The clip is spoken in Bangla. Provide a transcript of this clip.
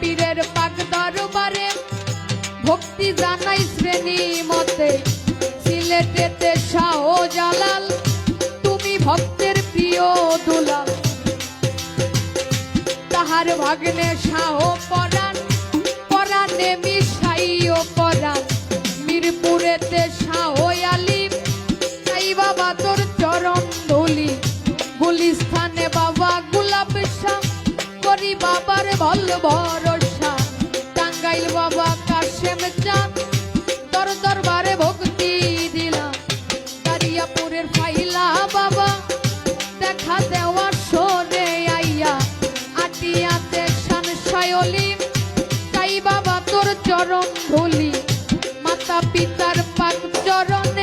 পীরের পাক দরবারে। ভক্তি জানাই শ্রেণি মতে, সিলেটেতে শাহ জালাল তুমি ভক্তের প্রিয় দুলাল। তাহার ভাগ্নে শাহ পরাণ, পরাণে মিশাইও পরাণ। মিরপুরেতে শাহ আলিম, তাই বাবা তোর চরণ ধুলি। গুলিস্থানে বাবার ভল ভরসা। টাঙ্গাইল বাবা কাশেম চান তোর দরবারে ভক্তি দিলাম। দারিয়াপুরের ফাইলা বাবা, দেখা দেওয়ার সরে আইয়া। আটিয়াতে তাই বাবা তোর চরণ ধুলি। মাতা পিতার পাক চরণে